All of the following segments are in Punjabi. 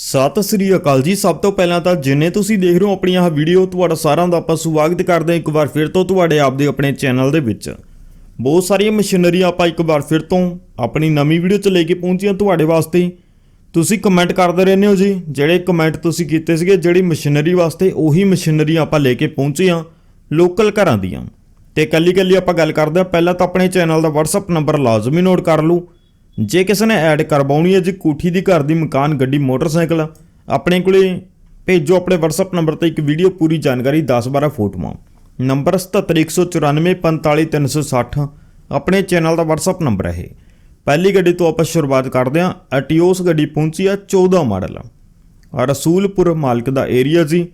ਸਤਿ ਸ੍ਰੀ ਅਕਾਲ ਜੀ। ਸਭ ਤੋਂ ਪਹਿਲਾਂ ਤਾਂ ਜਿੰਨੇ ਤੁਸੀਂ ਦੇਖ ਰਹੇ ਹੋ ਆਪਣੀ ਆਹ ਵੀਡੀਓ ਤੁਹਾਡਾ ਸਾਰਿਆਂ ਦਾ ਆਪਾਂ ਸਵਾਗਤ ਕਰਦੇ ਹਾਂ ਇੱਕ ਵਾਰ ਫਿਰ ਤੋਂ ਤੁਹਾਡੇ ਆਪਦੇ ਆਪਣੇ ਚੈਨਲ ਦੇ ਵਿੱਚ। ਬਹੁਤ ਸਾਰੀਆਂ ਮਸ਼ੀਨਰੀ ਆਪਾਂ ਇੱਕ ਵਾਰ ਫਿਰ ਤੋਂ ਆਪਣੀ ਨਵੀਂ ਵੀਡੀਓ 'ਚ ਲੈ ਕੇ ਪਹੁੰਚੀਆਂ ਤੁਹਾਡੇ ਵਾਸਤੇ। ਤੁਸੀਂ ਕਮੈਂਟ ਕਰਦੇ ਰਹਿੰਦੇ ਹੋ ਜੀ। ਜਿਹੜੇ ਕਮੈਂਟ ਤੁਸੀਂ ਕੀਤੇ ਸੀਗੇ, ਜਿਹੜੀ ਮਸ਼ੀਨਰੀ ਵਾਸਤੇ, ਉਹੀ ਮਸ਼ੀਨਰੀ ਆਪਾਂ ਲੈ ਕੇ ਪਹੁੰਚੇ ਹਾਂ ਲੋਕਲ ਘਰਾਂ ਦੀਆਂ। ਤੇ ਕੱਲੀ ਕੱਲੀ ਆਪਾਂ ਗੱਲ ਕਰਦੇ ਹਾਂ। ਪਹਿਲਾਂ ਤਾਂ ਆਪਣੇ ਚੈਨਲ ਦਾ WhatsApp ਨੰਬਰ ਲਾਜ਼ਮੀ ਨੋਟ ਕਰ ਲਓ। ਜੇ ਕਿਸੇ ਨੇ ਐਡ ਕਰਵਾਉਣੀ ਹੈ ਜੀ ਕੋਠੀ ਦੀ ਘਰ ਦੀ ਮਕਾਨ, ਗੱਡੀ, ਮੋਟਰਸਾਈਕਲ, ਆਪਣੇ ਕੋਲੇ ਭੇਜੋ ਆਪਣੇ WhatsApp ਨੰਬਰ ਤੇ ਇੱਕ ਵੀਡੀਓ ਪੂਰੀ ਜਾਣਕਾਰੀ 10-12 ਫੋਟੋਆਂ। ਨੰਬਰ 7719453360 ਆਪਣੇ ਚੈਨਲ ਦਾ WhatsApp ਨੰਬਰ ਹੈ ਇਹ। ਪਹਿਲੀ ਗੱਡੀ ਤੋਂ ਆਪਾਂ ਸ਼ੁਰੂਆਤ ਕਰਦੇ ਹਾਂ। ਐਟੀਓਸ ਗੱਡੀ ਪਹੁੰਚੀ ਆ 14 ਮਾਡਲ। ਰਸੂਲਪੁਰ ਮਾਲਕ ਦਾ ਏਰੀਆ ਜੀ।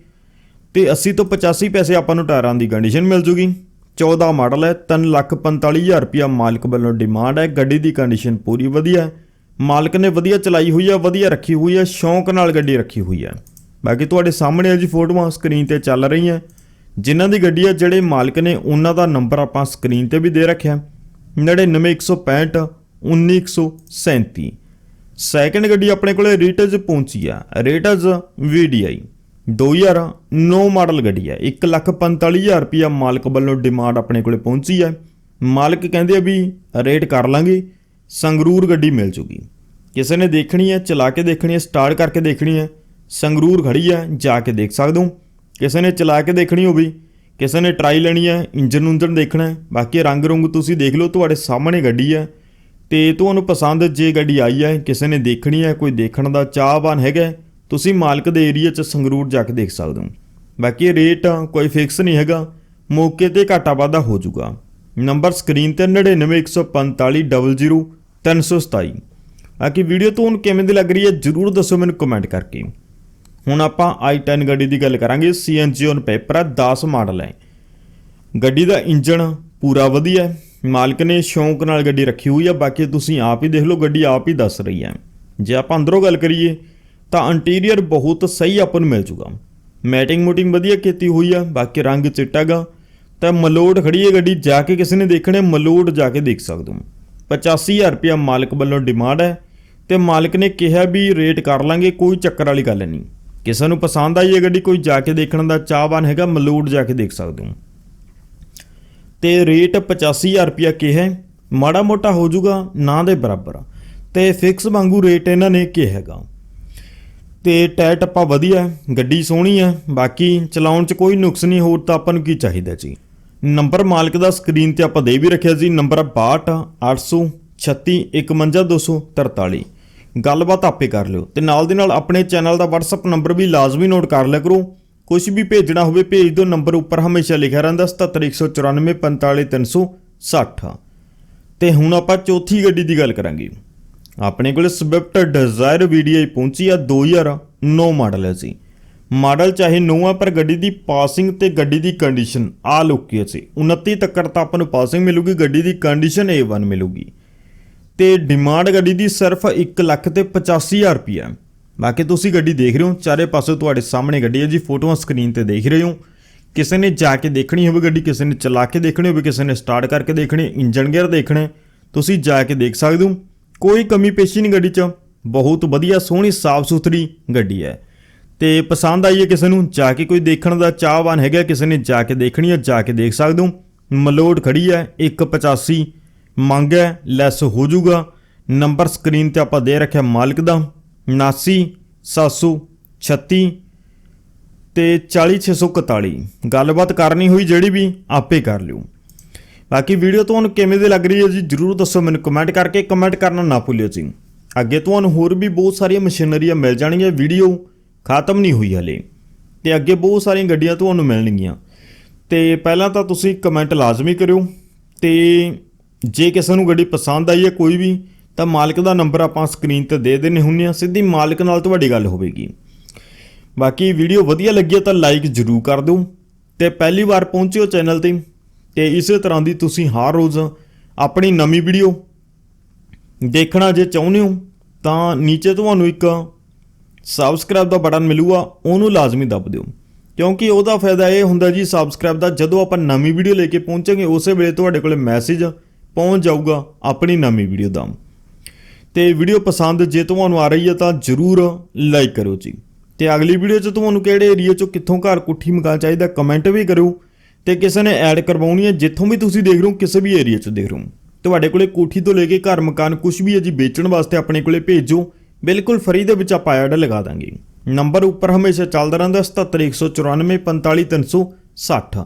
ਤੇ 80 ਤੋਂ 85 ਪੈਸੇ ਆਪਾਂ ਨੂੰ ਟਾਇਰਾਂ ਦੀ ਕੰਡੀਸ਼ਨ ਮਿਲ ਜੂਗੀ। 14 ਮਾਡਲ ਹੈ 345000 ਰੁਪਿਆ ਮਾਲਕ ਵੱਲੋਂ ਡਿਮਾਂਡ ਹੈ। ਗੱਡੀ ਦੀ ਕੰਡੀਸ਼ਨ ਪੂਰੀ ਵਧੀਆ ਹੈ। ਮਾਲਕ ਨੇ ਵਧੀਆ ਚਲਾਈ ਹੋਈ ਹੈ, ਵਧੀਆ ਰੱਖੀ ਹੋਈ ਹੈ, ਸ਼ੌਂਕ ਨਾਲ ਗੱਡੀ ਰੱਖੀ ਹੋਈ ਹੈ। ਬਾਕੀ ਤੁਹਾਡੇ ਸਾਹਮਣੇ ਆ ਜੀ ਫੋਟੋਆਂ ਸਕਰੀਨ ਤੇ ਚੱਲ ਰਹੀਆਂ। ਜਿਨ੍ਹਾਂ ਦੀ ਗੱਡੀ ਹੈ, ਜਿਹੜੇ ਮਾਲਕ ਨੇ ਉਹਨਾਂ ਦਾ ਨੰਬਰ ਆਪਾਂ ਸਕਰੀਨ ਤੇ ਵੀ ਦੇ ਰੱਖਿਆ। 99165 19137 ਸੈਕੰਡ ਗੱਡੀ ਆਪਣੇ ਕੋਲੇ ਰੀਟਜ਼ ਪਹੁੰਚੀ ਆ ਰੀਟਜ਼ VDI 2009 ਮਾਡਲ ਗੱਡੀ ਹੈ। 145000 ਰੁਪਿਆ ਮਾਲਕ ਵੱਲੋਂ ਡਿਮਾਂਡ ਆਪਣੇ ਕੋਲੇ ਪਹੁੰਚੀ ਹੈ। ਮਾਲਕ ਕਹਿੰਦੇ ਆ ਵੀ ਰੇਟ ਕਰ ਲਾਂਗੇ, ਸੰਗਰੂਰ ਗੱਡੀ ਮਿਲ ਜੂਗੀ। ਕਿਸੇ ਨੇ ਦੇਖਣੀ ਹੈ, ਚਲਾ ਕੇ ਦੇਖਣੀ ਹੈ ਸਟਾਰਟ ਕਰਕੇ ਦੇਖਣੀ ਹੈ, ਸੰਗਰੂਰ ਖੜੀ ਹੈ, ਜਾ ਕੇ ਦੇਖ ਸਕਦੇ ਹੋ। ਕਿਸੇ ਨੇ ਚਲਾ ਕੇ ਦੇਖਣੀ ਹੋਵੇ, ਕਿਸੇ ਨੇ ਟਰਾਈ ਲੈਣੀ ਹੈ ਇੰਜਨ ਉਂਜਨ ਦੇਖਣਾ ਹੈ, ਬਾਕੀ ਰੰਗ ਰੁੰਗ ਤੁਸੀਂ ਦੇਖ ਲਓ, ਤੁਹਾਡੇ ਸਾਹਮਣੇ ਗੱਡੀ ਹੈ। ਤੇ ਤੁਹਾਨੂੰ ਪਸੰਦ ਜੇ ਗੱਡੀ ਆਈ ਹੈ, ਕਿਸੇ ਨੇ ਦੇਖਣੀ ਹੈ, ਕੋਈ ਦੇਖਣ ਦਾ ਚਾਹਵਾਨ ਹੈਗਾ ਤੁਸੀਂ ਮਾਲਕ ਦੇ ਏਰੀਆ 'ਚ ਸੰਗਰੂਰ ਜਾ ਕੇ ਦੇਖ ਸਕਦੇ ਹੋ। ਬਾਕੀ ਰੇਟ ਕੋਈ ਫਿਕਸ ਨਹੀਂ ਹੈਗਾ। ਮੌਕੇ ਤੇ ਘਾਟਾ ਵਾਧਾ ਹੋ ਜਾਊਗਾ। ਨੰਬਰ ਸਕਰੀਨ ਤੇ 9914500327 ਬਾਕੀ ਵੀਡੀਓ ਤੁਹਾਨੂੰ ਕਿਵੇਂ ਦੀ ਲੱਗ ਰਹੀ ਹੈ, ਜਰੂਰ ਦੱਸੋ ਮੈਨੂੰ ਕਮੈਂਟ ਕਰਕੇ। ਹੁਣ ਆਪਾਂ i10 ਗੱਡੀ ਦੀ ਗੱਲ ਕਰਾਂਗੇ। CNG ਔਨ ਪੇਪਰ ਹੈ 10 ਮਾਡਲ ਹੈ। ਗੱਡੀ ਦਾ ਇੰਜਣ ਪੂਰਾ ਵਧੀਆ ਹੈ। ਮਾਲਕ ਨੇ ਸ਼ੌਂਕ ਨਾਲ ਗੱਡੀ ਰੱਖੀ ਹੋਈ ਹੈ ਬਾਕੀ ਤੁਸੀਂ ਆਪ ਹੀ ਦੇਖ ਲਓ, ਗੱਡੀ ਆਪ ਹੀ ਦੱਸ ਰਹੀ ਹੈ। ਜੇ ਆਪਾਂ ਅੰਦਰੋਂ ਗੱਲ ਕਰੀਏ ਤਾਂ ਇੰਟੀਰੀਅਰ ਬਹੁਤ ਸਹੀ ਆਪਾਂ ਨੂੰ ਮਿਲ ਜੂਗਾ। ਮੈਟਿੰਗ ਮੂਟਿੰਗ ਵਧੀਆ ਕੀਤੀ ਹੋਈ ਆ, ਬਾਕੀ ਰੰਗ ਚਿੱਟਾਗਾ ਤਾਂ ਮਲੋਡ ਖੜੀ ਹੈ ਗੱਡੀ, ਜਾ ਕੇ ਕਿਸੇ ਨੇ ਦੇਖਣੇ ਮਲੋਡ ਜਾ ਕੇ ਦੇਖ ਸਕਦੇ ਹੋ। 85000 ਰੁਪਇਆ ਮਾਲਕ ਵੱਲੋਂ ਡਿਮਾਂਡ ਹੈ ਤੇ ਮਾਲਕ ਨੇ ਕਿਹਾ ਵੀ ਰੇਟ ਕਰ ਲਾਂਗੇ, ਕੋਈ ਚੱਕਰ ਵਾਲੀ ਗੱਲ ਨਹੀਂ। ਕਿਸੇ ਨੂੰ ਪਸੰਦ ਆਈ ਹੈ ਗੱਡੀ, ਕੋਈ ਜਾ ਕੇ ਦੇਖਣ ਦਾ ਚਾਹਵਾਨ ਹੈਗਾ ਮਲੋਡ ਜਾ ਕੇ ਦੇਖ ਸਕਦੇ ਹੋ। ਤੇ ਰੇਟ 85000 ਰੁਪਇਆ ਕਿਹਾ ਮਾੜਾ ਮੋਟਾ ਹੋ ਜਾਊਗਾ ਨਾ ਦੇ ਬਰਾਬਰ। ਤੇ ਫਿਕਸ ਵਾਂਗੂ ਰੇਟ ਇਹਨਾਂ ਨੇ ਕਿਹਾ ਹੈਗਾ। ਤੇ ਟਾਇਰ ਟੱਪਾ ਵਧੀਆ ਗੱਡੀ ਸੋਹਣੀ ਹੈ, ਬਾਕੀ ਚਲਾਉਣ 'ਚ ਕੋਈ ਨੁਕਸ ਨਹੀਂ, ਹੋਰ ਤਾਂ ਆਪਾਂ ਨੂੰ ਕੀ ਚਾਹੀਦਾ ਜੀ? ਨੰਬਰ ਮਾਲਕ ਦਾ ਸਕਰੀਨ ਤੇ ਆਪਾਂ ਦੇ ਵੀ ਰੱਖਿਆ ਜੀ, ਨੰਬਰ 62 836 51243 ਗੱਲਬਾਤ ਆਪੇ ਕਰ ਲਿਓ ਤੇ ਨਾਲ ਦੇ ਨਾਲ ਆਪਣੇ ਚੈਨਲ ਦਾ WhatsApp ਨੰਬਰ ਵੀ ਲਾਜ਼ਮੀ ਨੋਟ ਕਰ ਲਿਆ ਕਰੋ। ਕੁਝ ਵੀ ਭੇਜਣਾ ਹੋਵੇ, ਭੇਜ ਦਿਓ, ਨੰਬਰ ਉੱਪਰ ਹਮੇਸ਼ਾ ਲਿਖਿਆ ਰਹਿੰਦਾ 7714945560 ਤੇ ਹੁਣ ਆਪਾਂ ਚੌਥੀ ਗੱਡੀ ਦੀ ਗੱਲ ਕਰਾਂਗੇ। ਆਪਣੇ ਕੋਲ ਸਵਿਫਟ ਡਿਜ਼ਾਇਰ VDI ਪਹੁੰਚੀ ਆ 2009 ਮਾਡਲ ਹੈ ਜੀ। ਮਾਡਲ ਚਾਹੇ ਨਵਾਂ ਪਰ ਗੱਡੀ ਦੀ ਪਾਸਿੰਗ ਤੇ ਗੱਡੀ ਦੀ ਕੰਡੀਸ਼ਨ ਆ ਲੁਕੀ ਸੀ 29 ਤੱਕ ਤਾਂ ਆਪਾਂ ਨੂੰ ਪਾਸਿੰਗ ਮਿਲੂਗੀ, ਗੱਡੀ ਦੀ ਕੰਡੀਸ਼ਨ A1 ਮਿਲੂਗੀ। ਤੇ ਡਿਮਾਂਡ ਗੱਡੀ ਦੀ ਸਿਰਫ 1 ਲੱਖ ਤੇ 85000 ਰੁਪਈਆ ਬਾਕੀ ਤੁਸੀਂ ਗੱਡੀ ਦੇਖ ਰਹੇ ਹੋ, ਚਾਰੇ ਪਾਸੇ ਤੁਹਾਡੇ ਸਾਹਮਣੇ ਗੱਡੀ ਹੈ ਜੀ, ਫੋਟੋਆਂ ਸਕਰੀਨ ਤੇ ਦੇਖ ਰਹੇ ਹੋ। ਕਿਸੇ ਨੇ ਜਾ ਕੇ ਦੇਖਣੀ ਹੋਵੇ ਗੱਡੀ, ਕਿਸੇ ਨੇ ਚਲਾ ਕੇ ਦੇਖਣੀ ਹੋਵੇ, ਕਿਸੇ ਨੇ ਸਟਾਰਟ ਕਰਕੇ ਦੇਖਣੀ ਇੰਜਨ ਗੇਅਰ ਦੇਖਣੇ, ਤੁਸੀਂ ਜਾ ਕੇ ਦੇਖ ਸਕਦੇ ਹੋ। ਕੋਈ ਕਮੀ ਪੇਸ਼ੀ ਨਹੀਂ ਗੱਡੀ 'ਚ। ਬਹੁਤ ਵਧੀਆ ਸੋਹਣੀ ਸਾਫ਼ ਸੁਥਰੀ ਗੱਡੀ ਹੈ। ਤੇ ਪਸੰਦ ਆਈ ਹੈ ਕਿਸੇ ਨੂੰ, ਜਾ ਕੇ ਕੋਈ ਦੇਖਣ ਦਾ ਚਾਹਵਾਨ ਹੈਗਾ, ਕਿਸੇ ਨੇ ਜਾ ਕੇ ਦੇਖਣੀ ਹੈ, ਜਾ ਕੇ ਦੇਖ ਸਕਦੇ ਹੋ। ਮਲੋਡ ਖੜੀ ਹੈ 185 ਮੰਗ ਹੈ, ਲੈਸ ਹੋ ਜਾਊਗਾ। ਨੰਬਰ ਸਕਰੀਨ ਤੇ ਆਪਾਂ ਦੇ ਰੱਖਿਆ ਮਾਲਕ ਦਾ। 79 736 ਤੇ 40641 ਗੱਲਬਾਤ ਕਰਨੀ ਹੋਈ ਜਿਹੜੀ ਵੀ, ਆਪੇ ਕਰ ਲਿਓ। ਬਾਕੀ ਵੀਡੀਓ ਤੁਹਾਨੂੰ ਕਿਵੇਂ ਦੀ ਲੱਗ ਰਹੀ ਹੈ ਜੀ, ਜਰੂਰ ਦੱਸੋ ਮੈਨੂੰ ਕਮੈਂਟ ਕਰਕੇ ਕਮੈਂਟ ਕਰਨਾ ਨਾ ਭੁੱਲਿਓ ਜੀ। ਅੱਗੇ ਤੁਹਾਨੂੰ ਹੋਰ ਵੀ ਬਹੁਤ ਸਾਰੀਆਂ ਮਸ਼ੀਨਰੀਆਂ ਮਿਲ ਜਾਣਗੀਆਂ, ਵੀਡੀਓ ਖਤਮ ਨਹੀਂ ਹੋਈ ਹਲੇ। ਤੇ ਅੱਗੇ ਬਹੁਤ ਸਾਰੀਆਂ ਗੱਡੀਆਂ ਤੁਹਾਨੂੰ ਮਿਲਣਗੀਆਂ। ਤੇ ਪਹਿਲਾਂ ਤਾਂ ਤੁਸੀਂ ਕਮੈਂਟ ਲਾਜ਼ਮੀ ਕਰਿਓ। ਤੇ ਜੇ ਕਿਸੇ ਨੂੰ ਗੱਡੀ ਪਸੰਦ ਆਈ ਹੈ ਕੋਈ ਵੀ, ਤਾਂ ਮਾਲਕ ਦਾ ਨੰਬਰ ਆਪਾਂ ਸਕਰੀਨ ਤੇ ਦੇ ਦੇਣੇ ਹੁੰਨੇ ਆ ਸਿੱਧੀ ਮਾਲਕ ਨਾਲ ਤੁਹਾਡੀ ਗੱਲ ਹੋਵੇਗੀ। ਬਾਕੀ ਵੀਡੀਓ ਵਧੀਆ ਲੱਗੀ ਹੈ ਤਾਂ ਲਾਈਕ ਜ਼ਰੂਰ ਕਰ ਦਿਓ। ਤੇ ਪਹਿਲੀ ਵਾਰ ਪਹੁੰਚਿਓ ਚੈਨਲ ਤੇ ਤੇ ਇਸੇ ਤਰ੍ਹਾਂ ਦੀ ਤੁਸੀਂ ਹਰ ਰੋਜ਼ ਆਪਣੀ ਨਵੀਂ ਵੀਡੀਓ ਦੇਖਣਾ ਜੇ ਚਾਹੁੰਦੇ ਹੋ, ਤਾਂ ਨੀਚੇ ਤੁਹਾਨੂੰ ਇੱਕ ਸਬਸਕ੍ਰਾਈਬ ਦਾ ਬਟਨ ਮਿਲੂਗਾ, ਉਹਨੂੰ ਲਾਜ਼ਮੀ ਦੱਬ ਦਿਓ। ਕਿਉਂਕਿ ਉਹਦਾ ਫਾਇਦਾ ਇਹ ਹੁੰਦਾ ਜੀ ਸਬਸਕ੍ਰਾਈਬ ਦਾ ਜਦੋਂ ਆਪਾਂ ਨਵੀਂ ਵੀਡੀਓ ਲੈ ਕੇ ਪਹੁੰਚਾਂਗੇ, ਉਸੇ ਵੇਲੇ ਤੁਹਾਡੇ ਕੋਲੇ ਮੈਸੇਜ ਪਹੁੰਚ ਜਾਊਗਾ ਆਪਣੀ ਨਵੀਂ ਵੀਡੀਓ ਦਾ। ਤੇ ਵੀਡੀਓ ਪਸੰਦ ਜੇ ਤੁਹਾਨੂੰ ਆ ਰਹੀ ਹੈ, ਤਾਂ ਜਰੂਰ ਲਾਈਕ ਕਰੋ ਜੀ। ਤੇ ਅਗਲੀ ਵੀਡੀਓ 'ਚ ਤੁਹਾਨੂੰ ਕਿਹੜੇ ਏਰੀਆ 'ਚੋਂ ਕਿੱਥੋਂ ਘਰ ਕੁੱਠੀ ਮਕਾਨ ਚਾਹੀਦਾ ਕਮੈਂਟ ਵੀ ਕਰਿਓ। ਤੇ ਕਿਸੇ ਨੇ ਐਡ ਕਰਵਾਉਣੀ ਹੈ, ਜਿੱਥੋਂ ਵੀ ਤੁਸੀਂ ਦੇਖ ਰਹੇ ਹੋ, ਕਿਸੇ ਵੀ ਏਰੀਆ 'ਚ ਦੇਖ ਰਹੇ ਹੋ। ਤੁਹਾਡੇ ਕੋਲੇ ਕੋਠੀ ਤੋਂ ਲੈ ਕੇ ਘਰ ਮਕਾਨ ਕੁਝ ਵੀ ਹੈ ਜੀ, ਵੇਚਣ ਵਾਸਤੇ ਆਪਣੇ ਕੋਲੇ ਭੇਜੋ। ਬਿਲਕੁਲ ਫਰੀ ਦੇ ਵਿੱਚ ਆਪਾਂ ਐਡ ਲਗਾ ਦਾਂਗੇ। ਨੰਬਰ ਉੱਪਰ ਹਮੇਸ਼ਾ ਚੱਲਦਾ ਰਹਿੰਦਾ 7714945360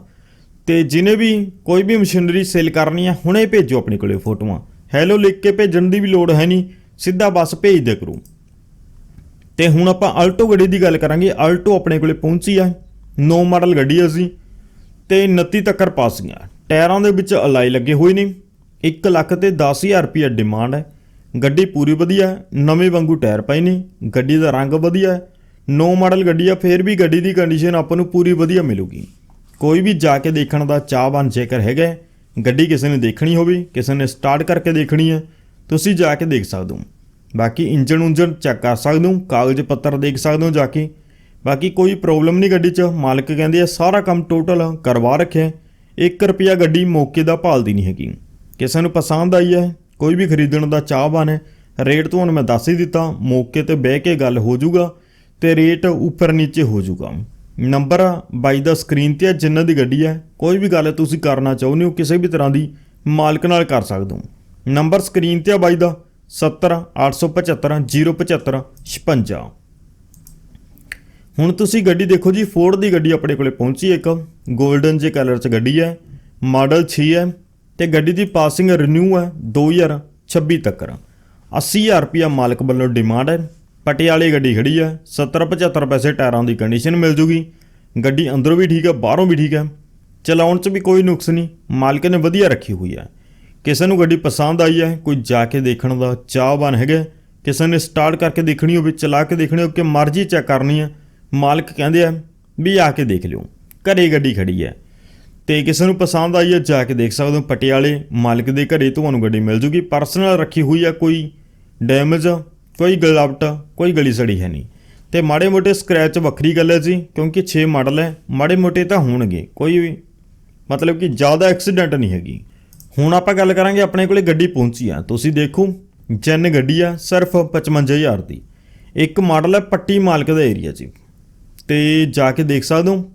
ਤੇ ਜਿਹਨੇ ਵੀ ਕੋਈ ਵੀ ਮਸ਼ੀਨਰੀ ਸੇਲ ਕਰਨੀ ਹੈ, ਹੁਣੇ ਭੇਜੋ ਆਪਣੇ ਕੋਲੇ ਫੋਟੋਆਂ। ਹੈਲੋ ਲਿਖ ਕੇ ਭੇਜਣ ਦੀ ਵੀ ਲੋੜ ਹੈ ਨਹੀਂ, ਸਿੱਧਾ ਬਸ ਭੇਜ ਦਿਆ ਕਰੋ। ਤੇ ਹੁਣ ਆਪਾਂ ਆਲਟੋ ਗੱਡੀ ਦੀ ਗੱਲ ਕਰਾਂਗੇ। ਆਲਟੋ ਆਪਣੇ ਕੋਲੇ ਪਹੁੰਚੀ ਆ। ਨੋ ਮਾਡਲ ਗੱਡੀ ਹੈ ਸੀ ਤੇ 29 ਤੱਕਰ ਪਾਸ ਟਾਇਰਾਂ ਦੇ ਵਿੱਚ ਅਲਾਈ ਲੱਗੇ ਹੋਏ ਨੇ। 1 ਲੱਖ ਤੇ 10000 ਰੁਪਏ ਡਿਮਾਂਡ ਹੈ। ਗੱਡੀ ਪੂਰੀ ਵਧੀਆ ਨਵੇਂ ਵਾਂਗੂ ਟਾਇਰ ਪਏ ਨੇ। ਗੱਡੀ ਦਾ ਰੰਗ ਵਧੀਆ ਹੈ। ਨੋ ਮਾਡਲ ਗੱਡੀ ਆ, ਫੇਰ ਵੀ ਗੱਡੀ ਦੀ ਕੰਡੀਸ਼ਨ ਆਪਾਂ ਨੂੰ ਪੂਰੀ ਵਧੀਆ ਮਿਲੂਗੀ। ਕੋਈ ਵੀ ਜਾ ਕੇ ਦੇਖਣ ਦਾ ਚਾਹਵਾਨ ਜੇਕਰ ਹੈਗਾ ਗੱਡੀ ਕਿਸੇ ਨੇ ਦੇਖਣੀ ਹੋਵੇ, ਕਿਸੇ ਨੇ ਸਟਾਰਟ ਕਰਕੇ ਦੇਖਣੀ ਹੈ, ਤੁਸੀਂ ਜਾ ਕੇ ਦੇਖ ਸਕਦੇ ਹੋ। ਬਾਕੀ ਇੰਜਨ ਉਂਜਨ ਚੈੱਕ ਕਰ ਸਕਦੇ ਹੋ, ਕਾਗਜ਼ ਪੱਤਰ ਦੇਖ ਸਕਦੇ ਹੋ ਜਾ ਕੇ। ਬਾਕੀ ਕੋਈ ਪ੍ਰੋਬਲਮ ਨਹੀਂ ਗੱਡੀ 'ਚ। ਮਾਲਕ ਕਹਿੰਦੇ ਆ, ਸਾਰਾ ਕੰਮ ਟੋਟਲ ਕਰਵਾ ਰੱਖਿਆ 1 ਰੁਪਿਆ ਗੱਡੀ ਮੌਕੇ ਦਾ ਭਾਲਦੀ ਨਹੀਂ ਹੈਗੀ। ਕਿਸੇ ਨੂੰ ਪਸੰਦ ਆਈ ਹੈ, ਕੋਈ ਵੀ ਖਰੀਦਣ ਦਾ ਚਾਹਵਾਨ ਹੈ, ਰੇਟ ਤੁਹਾਨੂੰ ਮੈਂ ਦੱਸ ਹੀ ਦਿੱਤਾ, ਮੌਕੇ ਤੇ ਬਹਿ ਕੇ ਗੱਲ ਹੋ ਜਾਊਗਾ ਤੇ ਰੇਟ ਉੱਪਰ ਨੀਚੇ ਹੋ ਜਾਊਗਾ। ਨੰਬਰ ਬਾਈ ਦਾ ਸਕਰੀਨ ਤੇ ਹੈ ਜਿੰਨਾਂ ਦੀ ਗੱਡੀ ਹੈ, ਕੋਈ ਵੀ ਗੱਲ ਤੁਸੀਂ ਕਰਨਾ ਚਾਹੁੰਦੇ ਹੋ, ਕਿਸੇ ਵੀ ਤਰ੍ਹਾਂ ਦੀ, ਮਾਲਕ ਨਾਲ ਕਰ ਸਕਦੇ ਹੋ। ਨੰਬਰ ਸਕਰੀਨ ਤੇ ਹੈ ਬਾਈ ਦਾ 70 875 075 56 ਹੁਣ ਤੁਸੀਂ ਗੱਡੀ ਦੇਖੋ ਜੀ ਫੋਰਡ ਦੀ ਗੱਡੀ ਆਪਣੇ ਕੋਲੇ ਪਹੁੰਚੀ ਇੱਕ। 골ਡਨ ਜੇ ਕਲਰ 'ਚ ਗੱਡੀ ਹੈ। ਮਾਡਲ 6 ਹੈ ਤੇ ਗੱਡੀ ਦੀ ਪਾਸਿੰਗ ਰਿਨਿਊ ਹੈ 2026 ਤੱਕ। 80000 ਰੁਪਿਆ ਮਾਲਕ ਵੱਲੋਂ ਡਿਮਾਂਡ ਹੈ। ਪਟਿਆਲੇ ਗੱਡੀ ਖੜੀ ਹੈ। 70 75 ਪੈਸੇ ਟਾਇਰਾਂ ਦੀ ਕੰਡੀਸ਼ਨ ਮਿਲ ਜੂਗੀ। ਗੱਡੀ ਅੰਦਰੋਂ ਵੀ ਠੀਕ ਹੈ, ਬਾਹਰੋਂ ਵੀ ਠੀਕ ਹੈ। ਚਲਾਉਣ 'ਚ ਵੀ ਕੋਈ ਨੁਕਸ ਨਹੀਂ। ਮਾਲਕ ਨੇ ਵਧੀਆ ਰੱਖੀ ਹੋਈ ਹੈ। ਕਿਸੇ ਨੂੰ ਗੱਡੀ ਪਸੰਦ ਆਈ ਹੈ, ਕੋਈ ਜਾ ਕੇ ਦੇਖਣ ਦਾ ਚਾਹਵਾਨ ਹੈਗਾ। ਕਿਸੇ ਨੇ ਸਟਾਰਟ ਕਰਕੇ ਦੇਖਣੀ ਹੋਵੇ, ਚਲਾ ਕੇ ਦੇਖਣੀ ਹੋਵੇ, ਕਿ ਮਰਜ਼ੀ ਚੈੱਕ ਕਰਨੀ ਹੈ। ਮਾਲਕ ਕਹਿੰਦੇ ਆ ਵੀ ਆ ਕੇ ਦੇਖ ਲਿਓ, ਘਰੇ ਗੱਡੀ ਖੜੀ ਹੈ। ਤੇ ਕਿਸੇ ਨੂੰ ਪਸੰਦ ਆਈ ਹੈ, ਜਾ ਕੇ ਦੇਖ ਸਕਦੇ ਹੋ, ਪਟਿਆਲੇ ਮਾਲਕ ਦੇ ਘਰੇ ਤੁਹਾਨੂੰ ਗੱਡੀ ਮਿਲ ਜੂਗੀ। ਪਰਸਨਲ ਰੱਖੀ ਹੋਈ ਆ ਕੋਈ ਡੈਮੇਜ, ਕੋਈ ਗਲਾਵਟ, ਕੋਈ ਗਲੀ ਸੜੀ ਹੈ ਨਹੀਂ। ਤੇ ਮਾੜੇ ਮੋਟੇ ਸਕ੍ਰੈਚ ਵੱਖਰੀ ਗੱਲ ਹੈ ਜੀ, ਕਿਉਂਕਿ 6 ਮਾਡਲ ਹੈ, ਮਾੜੇ ਮੋਟੇ ਤਾਂ ਹੋਣਗੇ, ਕੋਈ ਵੀ ਮਤਲਬ ਕਿ ਜ਼ਿਆਦਾ ਐਕਸੀਡੈਂਟ ਨਹੀਂ ਹੈਗੀ। ਹੁਣ ਆਪਾਂ ਗੱਲ ਕਰਾਂਗੇ, ਆਪਣੇ ਕੋਲੇ ਗੱਡੀ ਪਹੁੰਚੀ ਆ। ਤੁਸੀਂ ਦੇਖੋ, ਜੈਨ ਗੱਡੀ ਆ, ਸਿਰਫ 55000 ਦੀ। ਇੱਕ ਮਾਡਲ ਹੈ, ਪੱਟੀ ਮਾਲਕ ਦਾ ਏਰੀਆ ਜੀ। ਤੇ ਜਾ ਕੇ ਦੇਖ ਸਕਦੇ ਹੋ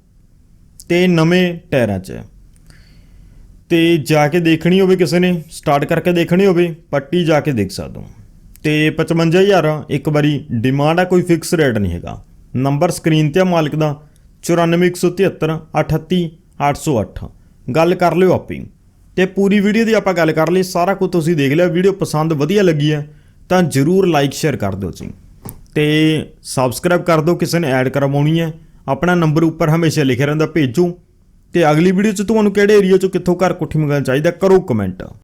ਤੇ ਨਵੇਂ ਟਾਇਰਾਂ 'ਚ। ਹੈ। ਤੇ ਜਾ ਕੇ ਦੇਖਣੀ ਹੋਵੇ ਕਿਸੇ ਨੇ ਸਟਾਰਟ ਕਰਕੇ ਦੇਖਣੀ ਹੋਵੇ, ਪੱਟੀ ਜਾ ਕੇ ਦੇਖ ਸਕਦੇ ਹੋ। ਤੇ 55000 ਇੱਕ ਵਾਰੀ ਡਿਮਾਂਡ ਆ, ਕੋਈ ਫਿਕਸ ਰੇਟ ਨਹੀਂ ਹੈਗਾ। ਨੰਬਰ ਸਕਰੀਨ ਤੇ ਆ ਮਾਲਕ ਦਾ 94173 38808 ਗੱਲ ਕਰ ਲਿਓ ਆਪੇ। ਤੇ ਪੂਰੀ ਵੀਡੀਓ ਦੀ ਆਪਾਂ ਗੱਲ ਕਰ ਲਈ, ਸਾਰਾ ਕੁਝ ਤੁਸੀਂ ਦੇਖ ਲਿਆ। ਵੀਡੀਓ ਪਸੰਦ ਵਧੀਆ ਲੱਗੀ ਹੈ, ਤਾਂ ਜਰੂਰ ਲਾਈਕ ਸ਼ੇਅਰ ਕਰ ਦਿਓ ਜੀ। ਤੇ ਸਬਸਕ੍ਰਾਈਬ ਕਰ ਦਿਓ, ਕਿਸੇ ਨੇ ਐਡ ਕਰਵਾਉਣੀ ਹੈ। ਆਪਣਾ ਨੰਬਰ ਉੱਪਰ ਹਮੇਸ਼ਾ ਲਿਖਿਆ ਰਹਿੰਦਾ, ਭੇਜੋ। ਤੇ ਅਗਲੀ ਵੀਡੀਓ 'ਚ ਤੁਹਾਨੂੰ ਕਿਹੜੇ ਏਰੀਆ 'ਚੋਂ ਕਿੱਥੋਂ ਘਰ ਕੋਠੀ ਮੰਗਾਉਣਾ ਚਾਹੀਦਾ, ਕਰੋ ਕਮੈਂਟ